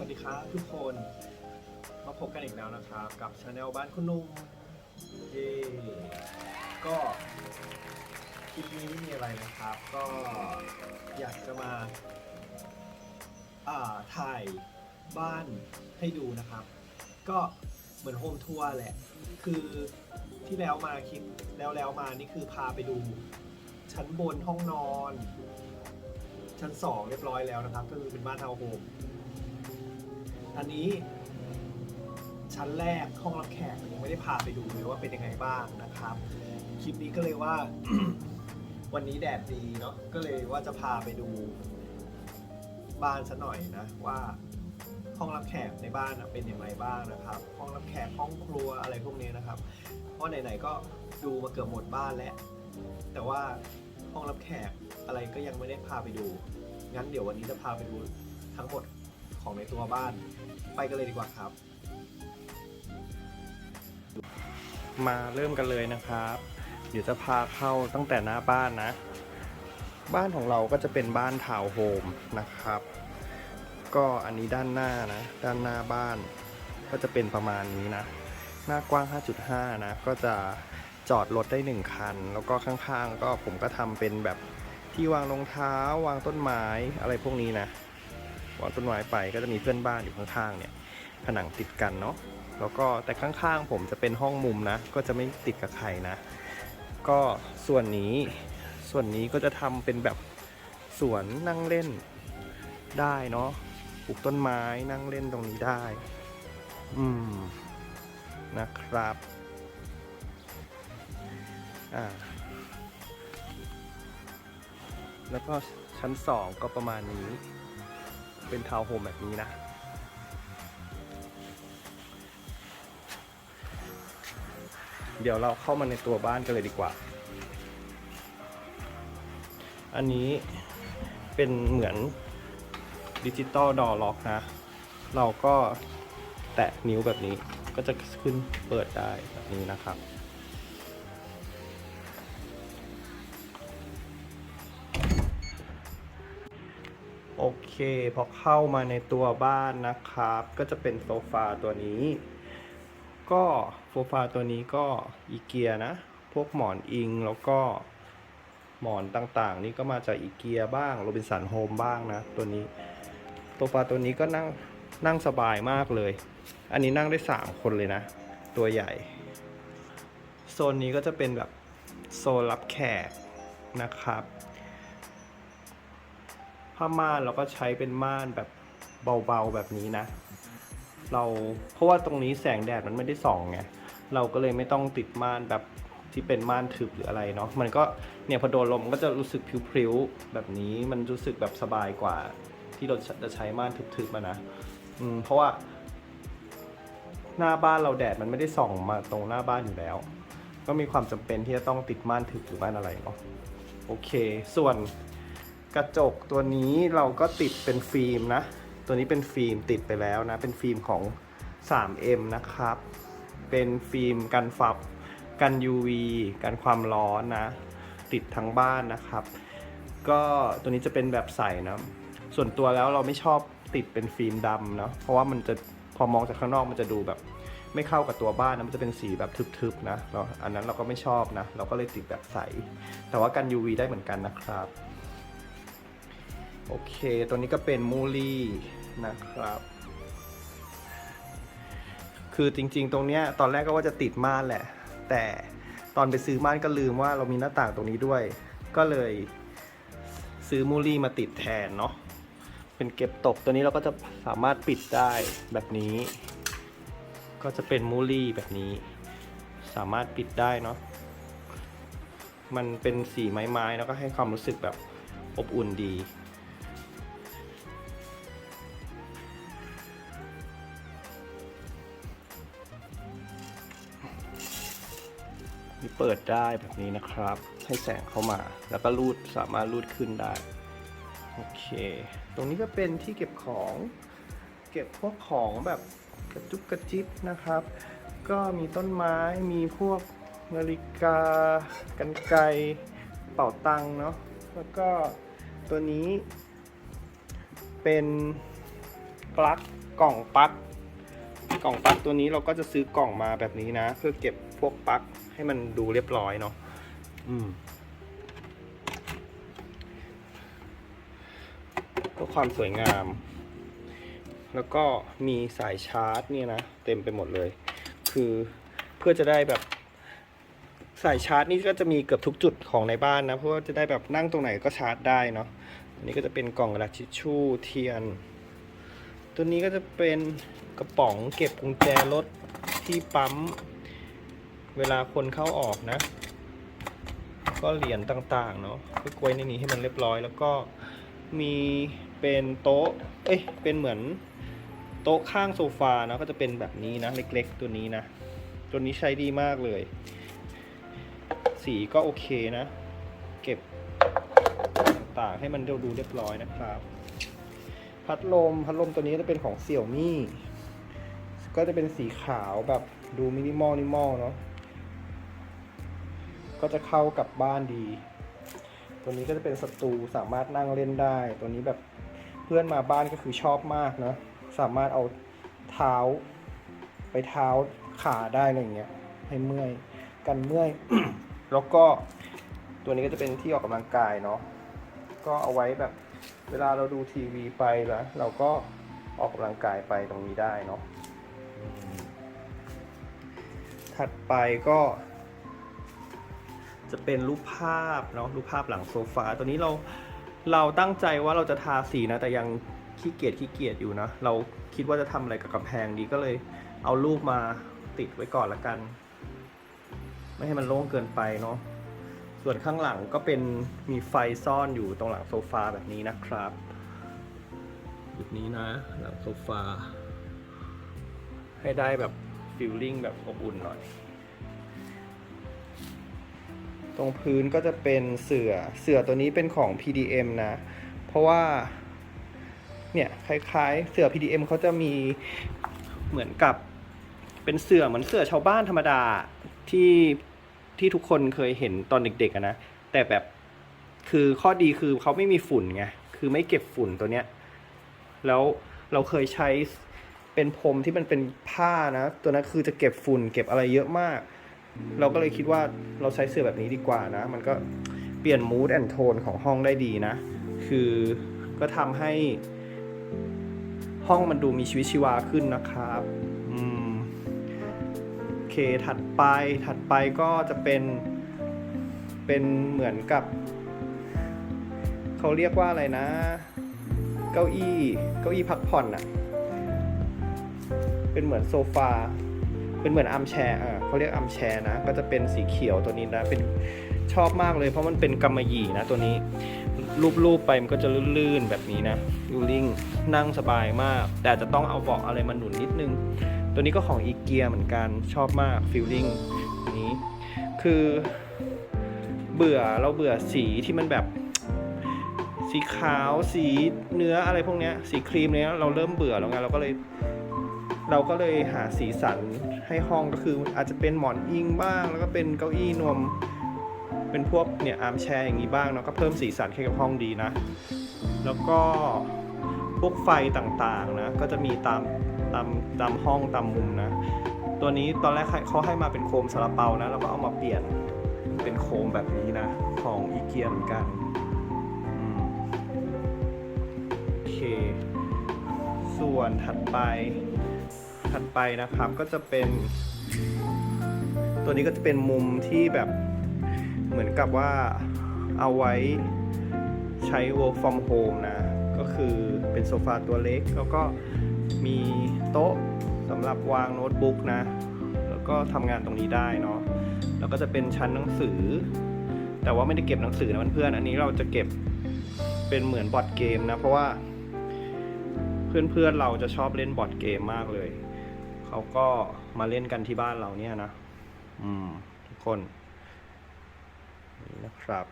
วัสดีครับทุกคนมาพบกันอีกแล้วนะครับ กับชาแนลบ้านคุณนุ่มเย่ก็คลิปนี้ไม่มีอะไรนะครับ ก็อยากจะมาอ่าถ่ายบ้านให้ดูนะครับ ก็เหมือนโฮมทัวร์แหละ คือที่แล้วมาคลิปแล้วแล้วมานี่คือพาไปดูชั้นบนห้องนอน ชั้นสองเรียบร้อยแล้วนะครับ ก็คือเป็นบ้านทาวน์โฮม อันนี้ ชั้นแรกห้องรับแขกยังไม่ได้พาไปดูเลยว่าเป็นยังไงบ้างนะครับ คลิปนี้ก็เลยว่า วันนี้แดดดีเนาะก็เลยว่าจะพาไปดูบ้านซะหน่อยนะว่าห้องรับแขกในบ้านนะเป็นอย่างไรบ้างนะครับ ห้องรับแขกห้องครัวอะไรพวกนี้นะครับ เพราะไหนๆก็ดูมาเกือบหมดบ้านแล้ว แต่ว่าห้องรับแขกอะไรก็ยังไม่ได้พาไปดู งั้นเดี๋ยววันนี้จะพาไปดูทั้งหมดของในตัวบ้าน ไปกันเลยดีกว่าครับ มาเริ่มกันเลยนะครับ เดี๋ยวจะพาเข้าตั้งแต่หน้าบ้านนะ บ้านของเราก็จะเป็นบ้านทาวน์โฮมนะครับ ก็อันนี้ด้านหน้านะ ด้านหน้าบ้าน ก็จะเป็นประมาณนี้นะ หน้ากว้าง 5.5 นะ ก็จะจอดรถได้ 1 คัน แล้วก็ข้างๆ ก็ผมก็ทำเป็นแบบที่วางรองเท้าวางต้นไม้อะไรพวกนี้นะ วางต้นไม้ไปก็จะมีเพื่อนบ้านอยู่ข้างๆเนี่ยผนังติดกันเนาะแล้วก็แต่ข้างๆผมจะเป็นห้องมุมนะ ก็จะไม่ติดกับใครนะ ก็ส่วนนี้ส่วนนี้ก็จะทำเป็นแบบสวนนั่งเล่นได้เนาะปลูกต้นไม้นั่งเล่นตรงนี้ได้ อืมนะครับอ่าแล้วก็ชั้นสองก็ประมาณนี้ เป็นทาวน์โฮมแบบนี้นะ เดี๋ยวเราเข้ามาในตัวบ้านกันเลยดีกว่า อันนี้เป็นเหมือนดิจิตอลดอล็อกนะ เราก็แตะนิ้วแบบนี้ก็จะขึ้นเปิดได้แบบนี้นะครับ โอเค พอเข้ามาในตัวบ้านนะครับ ก็จะเป็นโซฟาตัวนี้ ก็โซฟาตัวนี้ก็อีเกียนะ พวกหมอนอิงแล้วก็หมอนต่างๆ นี่ก็มาจากอีเกียบ้างโรบินสันโฮมบ้างนะ ตัวนี้โซฟาตัวนี้ก็นั่งนั่งสบายมากเลย อันนี้นั่งได้ 3 คนเลยนะ ตัวใหญ่ โซนนี้ก็จะเป็นแบบโซนรับแขกนะครับ ผ้าม่านเราก็ใช้เป็นม่านแบบเบาๆแบบนี้นะ เราเพราะว่าตรงนี้แสงแดดมันไม่ได้ส่องไงเราก็เลยไม่ต้องติดม่านแบบที่เป็นม่านทึบหรืออะไรเนาะมันก็เนี่ยพอโดนลมก็จะรู้สึกพริ้วๆแบบนี้มันรู้สึกแบบสบายกว่า ที่เราจะใช้ม่านทึบๆมานะอืมเพราะว่าหน้าบ้านเราแดดมันไม่ได้ส่องมาตรงหน้าบ้านอยู่แล้ว ก็มีความจำเป็นที่จะต้องติดม่านทึบหรือม่านอะไรเนาะโอเค ส่วน กระจกตัวนี้เราก็ติดเป็นฟิล์มนะ ตัวนี้เป็นฟิล์มติดไปแล้วนะ เป็นฟิล์มของ 3M นะครับ เป็นฟิล์มกันฝับกัน UV กันความร้อนนะ ติดทั้งบ้านนะครับ ก็ตัวนี้จะเป็นแบบใสนะส่วนตัวแล้วเราไม่ชอบติดเป็นฟิล์มดำเนาะเพราะว่ามันจะพอมองจากข้างนอกมันจะดูแบบ ไม่เข้ากับตัวบ้านนะมันจะเป็นสีแบบทึบๆนะเราอันนั้นเราก็ไม่ชอบนะ เราก็เลยติดแบบใส แต่ว่ากัน UV ได้เหมือนกันนะครับ โอเค ตัวนี้ก็เป็นมูลี่นะครับ คือจริงๆ ตรงเนี้ยตอนแรกก็ว่าจะติดม่านแหละ แต่ตอนไปซื้อม่านก็ลืมว่าเรามีหน้าต่างตรงนี้ด้วย ก็เลยซื้อมูลี่มาติดแทนเนาะ เป็นเก็บตกตัวนี้เราก็จะสามารถปิดได้แบบนี้ ก็จะเป็นมูลี่แบบนี้ สามารถปิดได้เนาะ มันเป็นสีไม้ๆแล้วก็ให้ความรู้สึกแบบอบอุ่นดี เปิดได้แบบนี้นะครับ ให้แสงเข้ามา แล้วก็รูดสามารถรูดขึ้นได้ โอเค ตรงนี้ก็เป็นที่เก็บของ เก็บพวกของแบบกระจุกกระจิบนะครับ ก็มีต้นไม้ มีพวกนาฬิกา กันไกเป่าตังค์เนาะ แล้วก็ตัวนี้เป็นปลั๊กกล่องปลั๊กกล่องปลั๊กตัวนี้เราก็จะซื้อกล่องมาแบบนี้นะ เพื่อเก็บพวกปลั๊ก ให้มันดูเรียบร้อยเนาะอืมเพื่อความสวยงาม แล้วก็มีสายชาร์จเนี่ยนะ เต็มไปหมดเลย คือเพื่อจะได้แบบสายชาร์จนี่ก็จะมีเกือบทุกจุดของในบ้านนะ เพราะว่าจะได้แบบนั่งตรงไหนก็ชาร์จได้เนาะอันนี้ก็จะเป็นกล่องกระดาษทิชชู่เทียน ตัวนี้ก็จะเป็นกระป๋องเก็บกุญแจรถที่ปั๊ม เวลาคนเข้าออกนะ ก็เหรียญต่างๆเนาะก็กว้ในนี้ให้มันเรียบร้อย แล้วก็มีเป็นโต๊ะ เอ้ย เป็นเหมือนโต๊ะข้างโซฟาเนาะก็จะเป็นแบบนี้นะ เล็กๆ ตัวนี้นะ ตัวนี้ใช้ดีมากเลย สีก็โอเคนะ เก็บต่างๆ ให้มันดูเรียบร้อยนะครับ พัดลม พัดลมตัวนี้ก็จะเป็นของเสี่ยวมี่ ก็จะเป็นสีขาวแบบดูมินิมอลนิมอลเนาะ ก็จะเข้ากับบ้านดี ตัวนี้ก็จะเป็นสตูสามารถนั่งเล่นได้ ตัวนี้แบบเพื่อนมาบ้านก็คือชอบมากเนาะสามารถเอาเท้า ไปเท้าขาได้อะไรอย่างเงี้ยให้เมื่อยกันเมื่อยแล้วก็ตัวนี้ก็จะเป็นที่ออกกำลังกายเนาะก็เอาไว้แบบเวลาเราดูทีวีไปแล้วเราก็ออกกำลังกายไปตรงนี้ได้เนาะอืมถัดไปก็ จะเป็นรูปภาพเนาะรูปภาพหลังโซฟาตัวนี้เราเราตั้งใจว่าเราจะทาสีนะ แต่ยังขี้เกียจขี้เกียจอยู่นะ เราคิดว่าจะทำอะไรกับกำแพงดีก็เลยเอารูปมาติดไว้ก่อนละกัน ไม่ให้มันโล่งเกินไปเนาะส่วนข้างหลังก็เป็นมีไฟซ่อนอยู่ตรงหลังโซฟาแบบนี้นะครับแบบนี้นะ หลังโซฟาให้ได้แบบฟิลลิ่งแบบอบอุ่นหน่อย ตรงพื้นก็จะเป็นเสือเสือตัวนี้เป็นของ PDM นะ เพราะว่าเนี่ยคล้ายๆ เสือ PDM เขาจะมีเหมือนกับเป็นเสือเหมือนเสือชาวบ้านธรรมดาที่ที่ทุกคนเคยเห็นตอนเด็กๆนะแต่แบบคือข้อดีคือเขาไม่มีฝุ่นไงคือไม่เก็บฝุ่นตัวเนี้ยแล้วเราเคยใช้เป็นพรมที่มันเป็นผ้านะ ตัวนั้นคือจะเก็บฝุ่นเก็บอะไรเยอะมาก เราก็เลยคิดว่าเราใช้เสื้อแบบนี้ดีกว่านะ มันก็เปลี่ยนมูดแอนโทนของห้องได้ดีนะ คือก็ทำให้ห้องมันดูมีชีวิตชีวาขึ้นนะครับอืมโอเคถัดไปถัดไปก็จะเป็นเป็นเหมือนกับ เขาเรียกว่าอะไรนะ เก้าอี้เก้าอี้พักผ่อนอะเป็นเหมือนโซฟา เป็นเหมือนอัมแชร์อะเขาเรียกอัมแชร์นะ ก็จะเป็นสีเขียวตัวนี้นะ เป็นชอบมากเลย เพราะมันเป็นกำมะหยี่นะตัวนี้ รูปๆไปมันก็จะลื่นๆแบบนี้นะยูริงนั่งสบายมาก แต่จะต้องเอาเบาะอะไรมาหนุนนิดนึง ตัวนี้ก็ของอีเกียเหมือนกันชอบมากฟิลลิ่งนี้คือเบื่อเราเบื่อสีที่มันแบบสีขาวสีเนื้ออะไรพวกนี้สีครีมเนี้ยเราเริ่มเบื่อแล้วไงเราก็เลย เราก็เลยหาสีสันให้ห้องก็คืออาจจะเป็นหมอนอิงบ้าง แล้วก็เป็นเก้าอี้นวม เป็นพวกเนี่ยอาร์มแชร์อย่างนี้บ้างเนาะก็เพิ่มสีสันให้กับห้องดีนะ แล้วก็พวกไฟต่างๆนะก็จะมีตามตามตามห้องตามมุมนะ ตัวนี้ตอนแรกเขาให้มาเป็นโคมซาลาเปานะแล้วก็เอามาเปลี่ยนเป็นโคมแบบนี้นะ ของอีเกียเหมือนกันโอเค ส่วนถัดไป ถัดไปนะครับก็จะเป็น ตัวนี้ก็จะเป็นมุมที่แบบเหมือนกับว่าเอาไว้ใช้ work from home นะ ก็คือเป็นโซฟาตัวเล็ก แล้วก็มีโต๊ะสำหรับวางโน้ตบุ๊กนะ แล้วก็ทำงานตรงนี้ได้เนาะแล้วก็จะเป็นชั้นหนังสือ แต่ว่าไม่ได้เก็บหนังสือนะเพื่อนๆอันนี้เราจะเก็บเป็นเหมือนบอร์ดเกมนะ เพราะว่าเพื่อนๆเราจะชอบเล่นบอร์ดเกมมากเลย เขาก็มาเล่นกันที่บ้านเราเนี่ยนะ อืม ทุกคนนี่นะครับ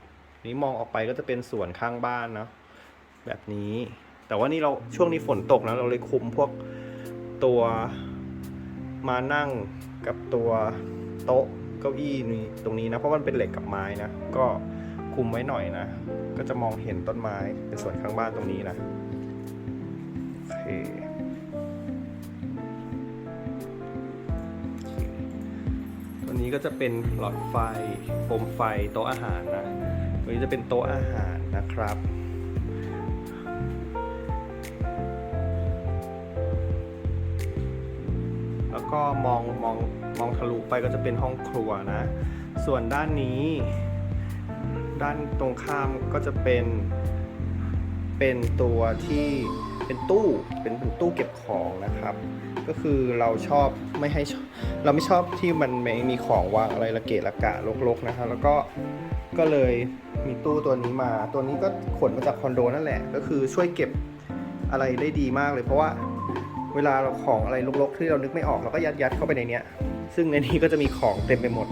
นี่มองออกไปก็จะเป็นสวนข้างบ้านเนาะแบบนี้ แต่ว่านี่เราช่วงนี้ฝนตกนะเราเลยคุมพวกตัวมานั่งกับตัวโต๊ะเก้าอี้นี่ตรงนี้นะเพราะมันเป็นเหล็กกับไม้นะก็คุมไว้หน่อยนะก็จะมองเห็นต้นไม้เป็นส่วนข้างบ้านตรงนี้นะโอเค นี้ก็จะเป็นหลอดไฟโคมไฟโต๊ะอาหารนะตัวนี้จะเป็นโต๊ะอาหารนะครับ แล้วก็มองมองมองทะลุไปก็จะเป็นห้องครัวนะ ส่วนด้านนี้ ด้านตรงข้ามก็จะเป็น เป็นตัวที่เป็นตู้เป็นตู้เก็บของนะครับ ก็คือเราชอบไม่ให้ เราไม่ชอบที่มันไม่มีของวางอะไรระเกะระกะรกๆนะครับแล้วก็ก็เลยมีตู้ตัวนี้มา ตัวนี้ก็ขนมาจากคอนโดนั่นแหละ ก็คือช่วยเก็บอะไรได้ดีมากเลย เพราะว่าเวลาเราของอะไรรกๆ ที่เรานึกไม่ออกเราก็ยัดยัดๆเข้าไปในเนี้ย ซึ่งในนี้ก็จะมีของเต็มไปหมด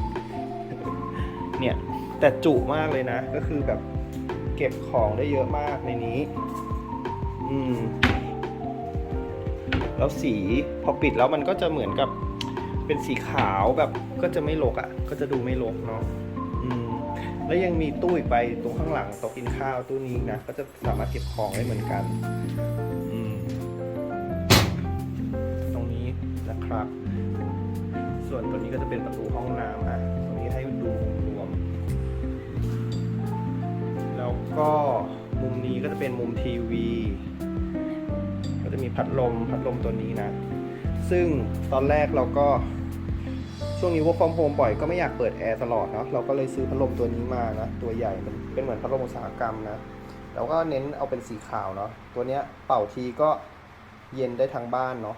เนี่ย แต่จุมากเลยนะ ก็คือแบบเก็บของได้เยอะมากในนี้ อืม แล้วสีพอปิดแล้วมันก็จะเหมือนกับ เป็นสีขาวแบบก็จะไม่รกอะ่ะ ก็จะดูไม่รกเนาะอืมแล้วยังมีตู้อีกใบตรงข้างหลังโต๊ะกินข้าวตู้นี้นะก็จะสามารถเก็บของได้เหมือนกันอืมตรงนี้นะครับ ส่วนตัวนี้ก็จะเป็นประตูห้องน้ำอะตรงนี้ให้ดูรวม แล้วก็มุมนี้ก็จะเป็นมุมทีวี ก็จะมีพัดลมพัดลมตัวนี้นะ ซึ่งตอนแรกเราก็ช่วงนี้ work from home บ่อยก็ไม่อยากเปิดแอร์ตลอดเนาะเราก็เลยซื้อพัดลมตัวนี้มานะตัวใหญ่มันเป็นเหมือนพัดลมอุตสาหกรรมนะเราก็เน้นเอาเป็นสีขาวเนาะตัวเนี้ยเป่าทีก็เย็นได้ทั้งบ้านเนาะ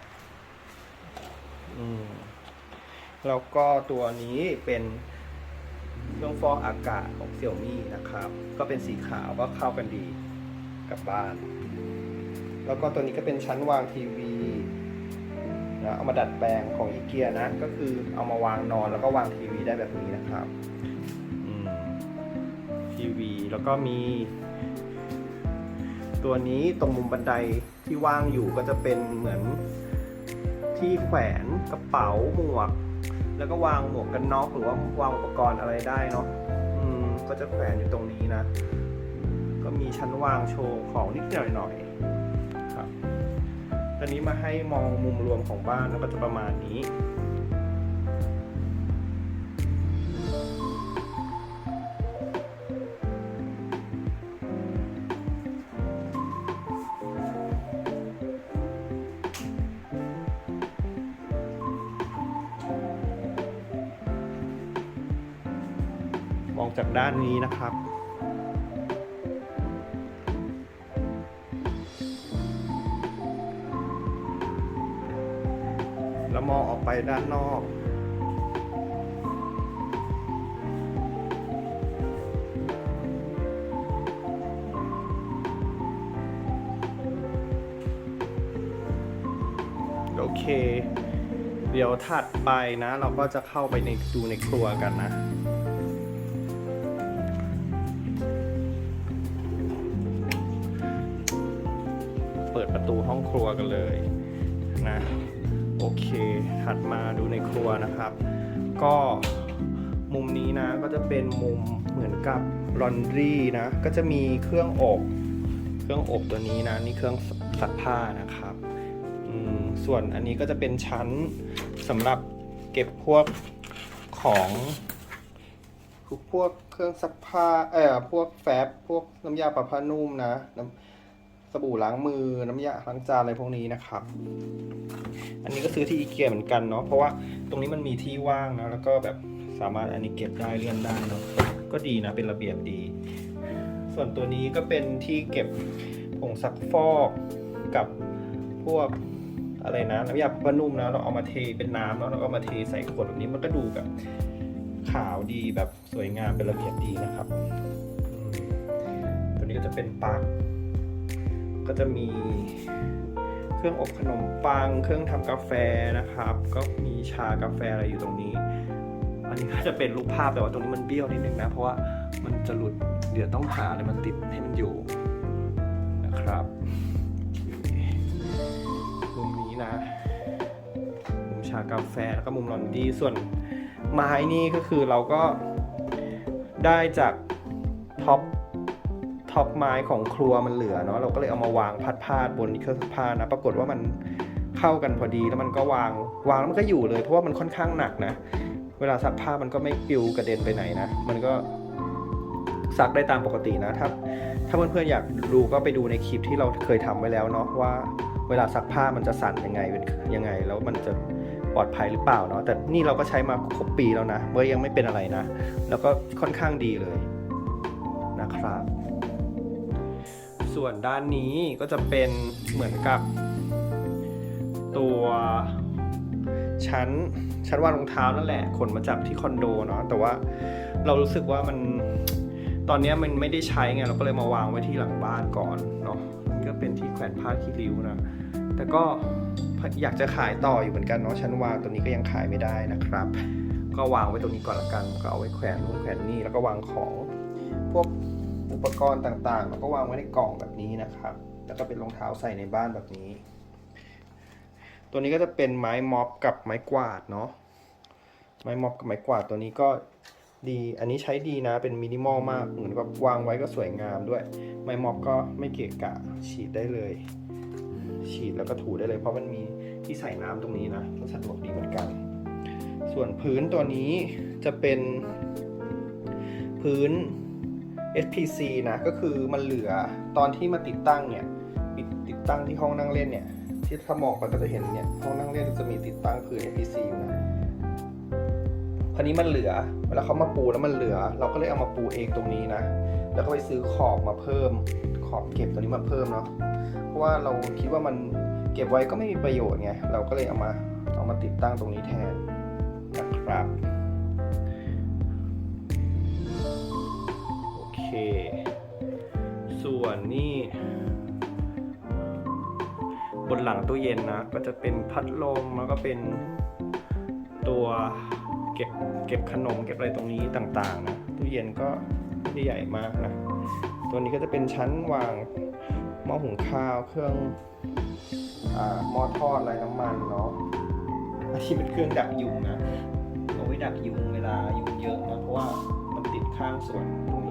อืมแล้วก็ตัวนี้เป็นเครื่องฟอกอากาศของ Xiaomi นะครับ ก็เป็นสีขาวก็เข้ากันดีกับบ้าน แล้วก็ตัวนี้ก็เป็นชั้นวางทีวี นะเอามาดัดแปลงของอีเกียนะ ก็คือเอามาวางนอนแล้วก็วางทีวีได้แบบนี้นะครับทีวีแล้วก็มี ตัวนี้ตรงมุมบันไดที่ว่างอยู่ก็จะเป็นเหมือนที่แขวนกระเป๋าหมวก แล้วก็วางหมวกกันน็อกหรือว่าวางอุปกรณ์อะไรได้เนาะอืมก็จะแขวนอยู่ตรงนี้นะ ก็มีชั้นวางโชว์ของนิดหน่อยหน่อยๆครับ ตอนนี้มาให้มองมุมรวมของบ้านแล้วก็จะประมาณนี้ มองจากด้านนี้นะครับ ด้านนอกโอเค เดี๋ยวถัดไปนะ เราก็จะเข้าไปในดูในครัวกันนะเปิดประตูห้องครัวกันเลยนะ ถัดมาดูในครัวนะครับ ก็มุมนี้นะก็จะเป็นมุมเหมือนกับลอนดรีนะ ก็จะมีเครื่องอบ เครื่องอบตัวนี้นะนี่เครื่องซักผ้านะครับส่วนอันนี้ก็จะเป็นชั้นสำหรับเก็บพวกของพวกเครื่องซักผ้าเอ่อพวกแฟบพวกน้ำยาปรับผ้านุ่มนะน้ำสบู่ล้างมือน้ำยาล้างจานอะไรพวกนี้นะครับ อันนี้ก็ซื้อที่อีเกียเหมือนกันเนาะเพราะว่าตรงนี้มันมีที่ว่างนะแล้วก็แบบสามารถอันนี้เก็บได้เลื่อนได้เนาะก็ดีนะเป็นระเบียบดี ส่วนตัวนี้ก็เป็นที่เก็บผงซักฟอกกับพวกอะไรนะน้ำยาผ้านุ่มนะเราเอามาเทเป็นน้ำแล้วเราก็มาเทใส่ขวดแบบนี้มันก็ดูแบบขาวดีแบบสวยงามเป็นระเบียบดีนะครับอืมตัวนี้ก็จะเป็นปลั๊กก็จะมี รื่องอบขนมปัง เครื่องทำกาแฟนะครับ ก็มีชากาแฟอะไรอยู่ตรงนี้ อันนี้ก็จะเป็นรูปภาพแต่ว่าตรงนี้มันเบี้ยวนิดนึงนะ เพราะว่ามันจะหลุดเดี๋ยวต้องหาอะไรมันติดให้มันอยู่นะครับมุมนี้นะมุมชากาแฟแล้วก็มุมลอนดี้ส่วนไม้นี่ก็คือเราก็ได้จาก ท็อปไม้ของครัวมันเหลือเนาะเราก็เลยเอามาวางพัดพาดบนเครื่องซักผ้านะปรากฏว่ามันเข้ากันพอดีแล้วมันก็วางวางแล้วมันก็อยู่เลยเพราะว่ามันค่อนข้างหนักนะ เวลาซักผ้ามันก็ไม่ปลิวกระเด็นไปไหนนะ มันก็ซักได้ตามปกตินะถ้าถ้าเพื่อนๆอยากดูก็ไปดูในคลิปที่เราเคยทำไว้แล้วเนาะว่าเวลาซักผ้ามันจะสั่นยังไงเป็นยังไง แล้วมันจะปลอดภัยหรือเปล่าเนาะแต่นี่เราก็ใช้มาครบปีแล้วนะเมื่อยังไม่เป็นอะไรนะ แล้วก็ค่อนข้างดีเลยนะครับ ส่วนด้านนี้ก็จะเป็นเหมือนกับ ตัวชั้นชั้นวางรองเท้านั่นแหละขนมาจากที่คอนโดเนาะแต่ว่าเรารู้สึกว่ามันตอนนี้มันไม่ได้ใช้ไงเราก็เลยมาวางไว้ที่หลังบ้านก่อนเนาะนก็เป็นที่แขวนผ้าคีริ้วนะแต่ก็อยากจะขายต่ออยู่เหมือนกันเนาะชั้นวางตัวนี้ก็ยังขายไม่ได้นะครับ ก็วางไว้ตรงนี้ก่อนละกันก็เอาไว้แขวนนู่นแขวนนี่แล้วก็วางของ ปกรณ์ต่างๆแล้วก็วางไว้ในกล่องแบบนี้นะครับ แล้วก็เป็นรองเท้าใส่ในบ้านแบบนี้ ตัวนี้ก็จะเป็นไม้ม็อบกับไม้กวาดเนาะ ไม้ม็อบกับไม้กวาดตัวนี้ก็ดี อันนี้ใช้ดีนะ เป็นมินิมอลมาก เหมือนกับวางไว้ก็สวยงามด้วย ไม้ม็อบก็ไม่เกะกะ ฉีดได้เลย ฉีดแล้วก็ถูได้เลย เพราะมันมีที่ใส่น้ำตรงนี้นะ ก็สะดวกดีเหมือนกัน ส่วนพื้นตัวนี้จะเป็นพื้น SPC นะก็คือมันเหลือตอนที่มาติดตั้งเนี่ยติดติดตั้งที่ห้องนั่งเล่นเนี่ยที่ถ้ามองไปก็จะเห็นเนี่ยห้องนั่งเล่นจะมีติดตั้งพื้น SPC อยู่นะคราวนี้มันเหลือเวลาเขามาปูแล้วมันเหลือ เราก็เลยเอามาปูเองตรงนี้นะ แล้วก็ไปซื้อขอบมาเพิ่ม ขอบเก็บตัวนี้มาเพิ่มเนาะเพราะว่าเราคิดว่ามันเก็บไว้ก็ไม่มีประโยชน์ไงเราก็เลยเอามาเอามาติดตั้งตรงนี้แทนนะครับ ส่วนนี่บนหลังตู้เย็นนะ ก็จะเป็นพัดลมแล้วก็เป็นตัวเก็บเก็บขนมเก็บอะไรตรงนี้ต่างๆนะตู้เย็นก็ไม่ใหญ่มากนะ ตัวนี้ก็จะเป็นชั้นวางหม้อหุงข้าวเครื่องอหม้อทอดไร้น้ำมันเนาะอันนี้เป็นเครื่องดักยุงนะเอาไว้ดักยุงเวลายุงเยอะนะเพราะว่ามันติดข้างส่วนตรง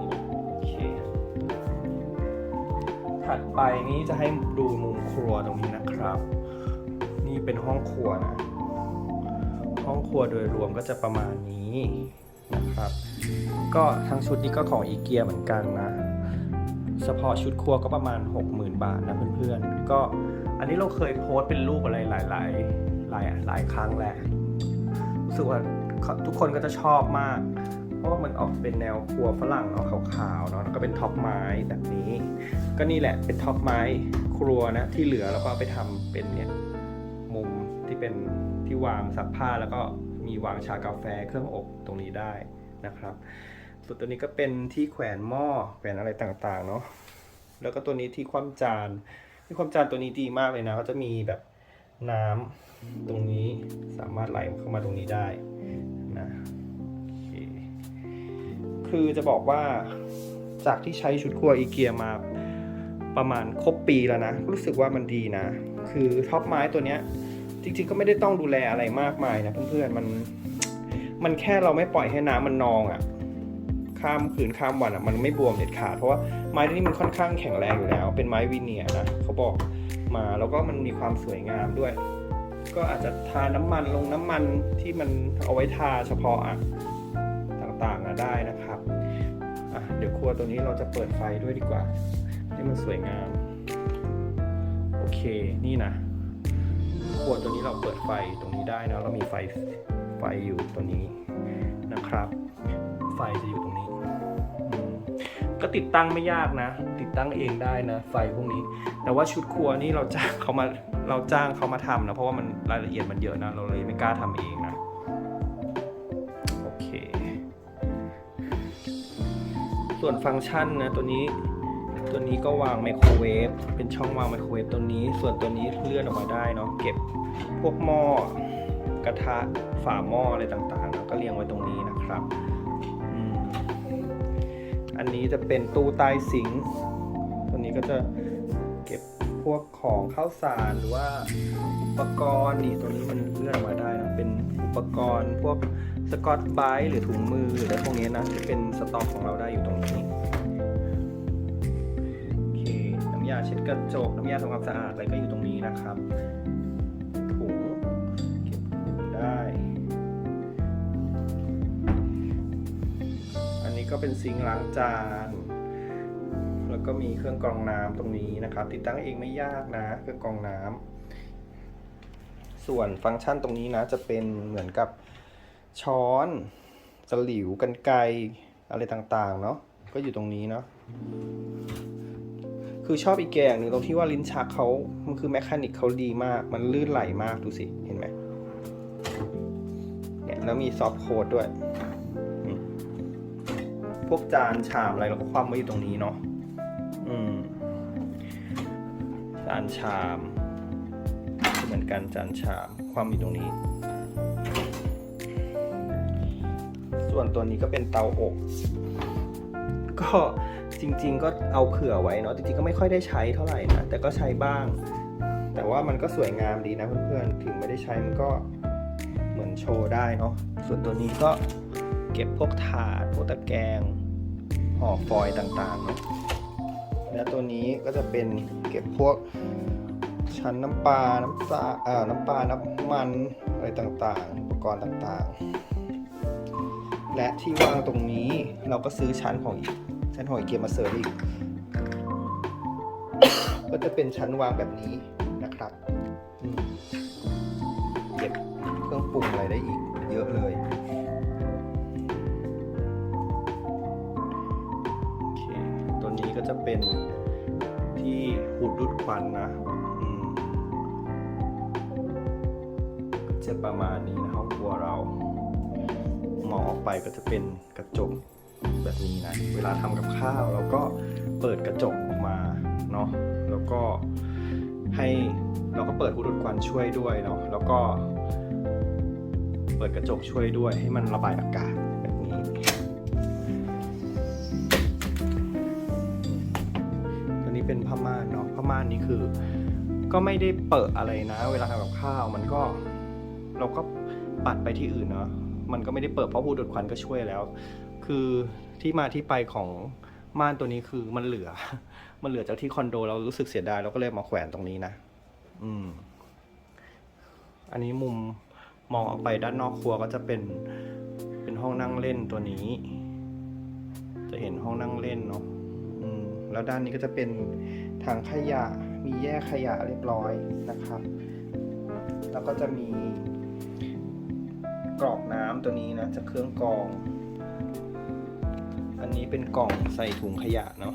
ถัดไปนี้จะให้ดูมุมครัวตรงนี้นะครับ นี่เป็นห้องครัวนะ ห้องครัวโดยรวมก็จะประมาณนี้นะครับ ก็ทั้งชุดนี้ก็ของอีเกียเหมือนกันนะ เฉพาะชุดครัวก็ประมาณ 60,000 บาทนะเพื่อนๆ ก็อันนี้เราเคยโพสต์เป็นรูปอะไรหลาย ๆ หลายหลายครั้งแหละรู้สึกว่าทุกคนก็จะชอบมาก ราะมันออกเป็นแนวครัวฝรั่งเนาะขาวๆเนาะแล้วก็เป็นท็อปไม้แบบนี้ ก็นี่แหละเป็นท็อปไม้ครัวนะที่เหลือเราก็ไปทำเป็นเนี่ยมุมที่เป็นที่วางซักผ้าแล้วก็มีวางชากาแฟเครื่องอบตรงนี้ได้นะครับ ส่วนตัวนี้ก็เป็นที่แขวนหม้อแขวนอะไรต่างๆเนาะแล้วก็ตัวนี้ที่คว่ำจานที่คว่ำจานตัวนี้ดีมากเลยนะเขาจะมีแบบน้ำตรงนี้สามารถไหลเข้ามาตรงนี้ได้นะ คือจะบอกว่าจากที่ใช้ชุดครัวอีเกียมาประมาณครบปีแล้วนะ รู้สึกว่ามันดีนะ คือท็อปไม้ตัวเนี้ย จริงๆ ก็ไม่ได้ต้องดูแลอะไรมากมายนะเพื่อนๆมันมันแค่เราไม่ปล่อยให้น้ำมันนองอะ่ะข้ามคืนข้ามวันอะ่ะมันไม่บวมเด็ดขาดเพราะว่าไม้ที่นี่มันค่อนข้างแข็งแรงอยู่แล้ว เป็นไม้วีเนียนะเขาบอกมาแล้วก็มันมีความสวยงามด้วย ก็อาจจะทาน้ำมันลงน้ำมันที่มันเอาไว้ทาเฉพาะอะต่างๆอะ ได้นะครับเดี๋ยวครัวตัวนี้เราจะเปิดไฟด้วยดีกว่า ให้มันสวยงาม โอเคนี่นะขวตัวนี้เราเปิดไฟตรงนี้ได้นะเรามีไฟไฟอยู่ตัวนี้นะครับ ไฟจะอยู่ตรงนี้ ก็ติดตั้งไม่ยากนะ ติดตั้งเองได้นะ ไฟพวกนี้ แต่ว่าชุดครัวนี่เราจ้างเขามาเราจ้างเขามาทำนะเพราะว่ามันรายละเอียดมันเยอะนะ เราเลยไม่กล้าทำเองนะ ส่วนฟังก์ชันนะตัวนี้ตัวนี้ก็วางไมโครเวฟเป็นช่องวางไมโครเวฟตัวนี้ ส่วนตัวนี้เลื่อนออกมาได้เนาะเก็บพวกหม้อกระทะฝาหม้ออะไรต่างๆแล้วก็เรียงไว้ตรงนี้นะครับอันนี้จะเป็นตู้ใต้สิงตัวนี้ก็จะเก็บพวกของข้าวสารหรือว่าอุปกรณ์นี่ตัวนี้มันเลื่อนออกมาได้นะเป็นอุปกรณ์พวกสกอตไบรท์หรือถุงมือหรืออะไรพวกนี้นะที่เป็นสต็อกของเราได้อยู่ตรง กระจกน้ำยาทำความสะอาดอะไรก็อยู่ตรงนี้นะครับถุงเก็บได้ อันนี้ก็เป็นซิงค์ล้างจาน แล้วก็มีเครื่องกรองน้ำตรงนี้นะครับ ติดตั้งเองไม่ยากนะเครื่องกรองน้ำส่วนฟังก์ชันตรงนี้นะ จะเป็นเหมือนกับช้อนสลิวกันไกอะไรต่างๆ เนาะก็อยู่ตรงนี้เนาะ คือชอบอีกแกอย่างหนึ่งตรงที่ว่าลิ้นชักเขามันคือแมคานิกเขาดีมาก มันลื่นไหลมากดูสิ เห็นไหมเนี่ยแล้วมีซอฟต์โค้ดด้วย พวกจานชามอะไรเราก็คว่ำไว้อยู่ตรงนี้เนาะอืม จานชาม เหมือนกันจานชาม ความอยู่ตรงนี้ ส่วนตัวนี้ก็เป็นเตาอบ ก็ จริง ๆ ก็เอาเผื่อไว้เนาะจริงๆก็ไม่ค่อยได้ใช้เท่าไหร่นะแต่ก็ใช้บ้าง แต่ว่ามันก็สวยงามดีนะเพื่อนๆถึงไม่ได้ใช้มันก็เหมือนโชว์ได้เนาะส่วนตัวนี้ก็เก็บพวกถาดพวกตะแกรงห่อฟอยต่างๆเนาะและตัวนี้ก็จะเป็นเก็บพวกชั้นน้ำปลา น้ำปลาเอ่อน้ำปลา น้ำมันอะไรต่างๆ อุปกรณ์ต่างๆ และที่วางตรงนี้เราก็ซื้อชั้นของอีก ชั้นของอีเกียมาเสริมอีก ก็จะเป็นชั้นวางแบบนี้นะครับเก็บเครื่องปรุงอะไรได้อีก เยอะเลยโอเคตัวนี้ก็จะเป็นที่หูดดูดควันนะจะประมาณนี้นะห้องครัวเรา มองออกไปก็จะเป็นกระจก แบบนี้นะ เวลาทำกับข้าวเราก็เปิดกระจกออกมาเนาะแล้วก็ให้เราก็เปิดหูดูดควันช่วยด้วยเนาะแล้วก็ เปิดกระจกช่วยด้วยให้มันระบายอากาศแบบนี้ ตัวนี้เป็นผ้าม่านเนาะผ้าม่านนี้คือ ก็ไม่ได้เปิดอะไรนะ เวลาทำกับข้าวมันก็เราก็ปัดไปที่อื่นเนาะมันก็ไม่ได้เปิดเพราะผู้ดูดควันก็ช่วยแล้ว คือที่มาที่ไปของม่านตัวนี้คือมันเหลือ มันเหลือจากที่คอนโดเรารู้สึกเสียดายเราก็เลยมาแขวนตรงนี้นะ อืม อันนี้มุมมองออกไปด้านนอกครัวก็จะเป็น เป็นห้องนั่งเล่นตัวนี้ จะเห็นห้องนั่งเล่นเนาะอืม แล้วด้านนี้ก็จะเป็นถังขยะ มีแยกขยะเรียบร้อยนะครับ แล้วก็จะมีกรอกน้ำตัวนี้นะจากเครื่องกรอง อันนี้เป็นกล่องใส่ถุงขยะเนาะ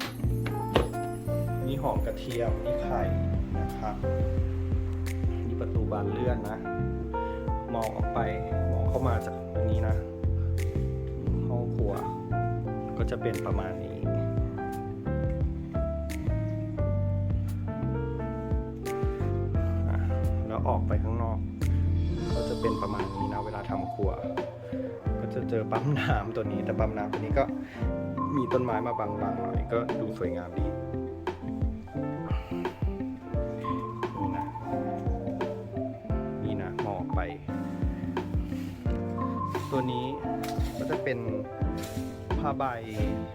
มีหอมกระเทียมมีไข่นะครับมีประตูบานเลื่อนนะ มองออกไปมองเข้ามาจากอันนี้นะ ห้องครัว ก็จะเป็นประมาณนี้อะแล้วออกไปข้างนอก ก็จะเป็นประมาณนี้นะเวลาทำครัว เจอปั๊มน้ำตัวนี้แต่ปั๊มน้ำตัวนี้ก็มีต้นไม้มาบังๆหน่อยก็ดูสวยงามดีนี่นะนี่นะมองออกไป ตัวนี้ก็จะเป็นผ้าใบ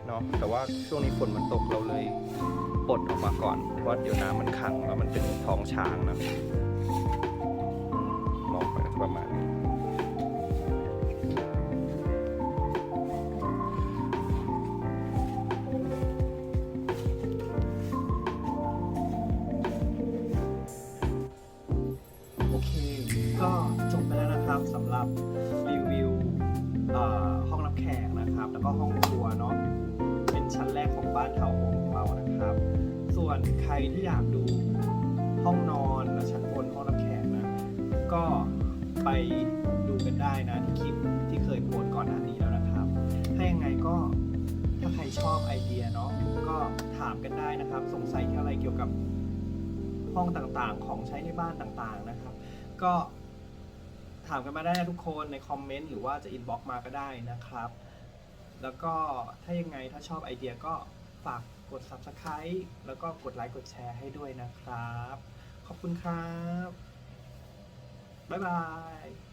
เนาะแต่ว่าช่วงนี้ฝนมันตกเราเลยปลดออกมาก่อนเพราะว่าเดี๋ยวน้ำมันขังแล้วมันเป็นท้องช้างนะ ใครที่อยากดูห้องนอนและชั้นบนห้องรับแขกนะ ก็ไปดูกันได้นะที่คลิปที่เคยโพสก่อนหน้านี้แล้วนะครับ ถ้ายังไงก็ถ้าใครชอบไอเดียเนาะก็ถามกันได้นะครับ สงสัยอะไรเกี่ยวกับห้องต่างๆ ของใช้ในบ้านต่างๆนะครับ ก็ถามกันมาได้นะทุกคนในคอมเมนต์หรือว่าจะอินบ็อกมาก็ได้นะครับ แล้วก็ถ้ายังไงถ้าชอบไอเดียก็ฝาก ด Subscribe แล้วก็กดไลค์กดแชร์ให้ด้วยนะครับ ขอบคุณครับ บ๊ายบาย